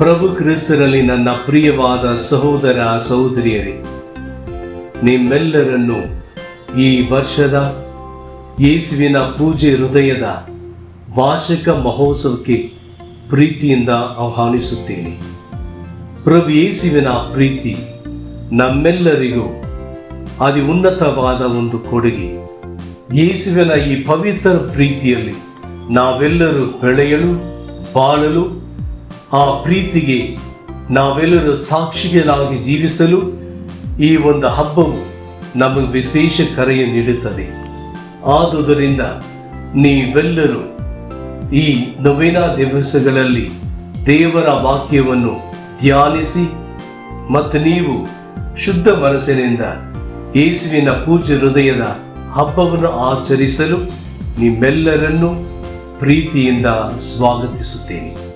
ಪ್ರಭು ಕ್ರಿಸ್ತರಲ್ಲಿ ನನ್ನ ಪ್ರಿಯವಾದ ಸಹೋದರ ಸಹೋದರಿಯರೇ, ನಿಮ್ಮೆಲ್ಲರನ್ನು ಈ ವರ್ಷದ ಯೇಸುವಿನ ಪೂಜೆ ಹೃದಯದ ವಾರ್ಷಿಕ ಮಹೋತ್ಸವಕ್ಕೆ ಪ್ರೀತಿಯಿಂದ ಆಹ್ವಾನಿಸುತ್ತೇನೆ. ಪ್ರಭು ಯೇಸುವಿನ ಪ್ರೀತಿ ನಮ್ಮೆಲ್ಲರಿಗೂ ಅತಿ ಉನ್ನತವಾದ ಒಂದು ಕೊಡುಗೆ. ಯೇಸುವಿನ ಈ ಪವಿತ್ರ ಪ್ರೀತಿಯಲ್ಲಿ ನಾವೆಲ್ಲರೂ ಬೆಳೆಯಲು, ಬಾಳಲು ಆ ಪ್ರೀತಿಗೆ ನಾವೆಲ್ಲರೂ ಸಾಕ್ಷಿಗಳಾಗಿ ಜೀವಿಸಲು ಈ ಒಂದು ಹಬ್ಬವು ನಮಗೆ ವಿಶೇಷ ಕರೆಯ ನೀಡುತ್ತದೆ. ಆದುದರಿಂದ ನೀವೆಲ್ಲರೂ ಈ ನವೀನ ದಿವಸಗಳಲ್ಲಿ ದೇವರ ವಾಕ್ಯವನ್ನು ಧ್ಯಾನಿಸಿ ಮತ್ತು ನೀವು ಶುದ್ಧ ಮನಸ್ಸಿನಿಂದ ಯೇಸುವಿನ ಪೂಜ್ಯ ಹೃದಯದ ಹಬ್ಬವನ್ನು ಆಚರಿಸಲು ನಿಮ್ಮೆಲ್ಲರನ್ನು ಪ್ರೀತಿಯಿಂದ ಸ್ವಾಗತಿಸುತ್ತೇನೆ.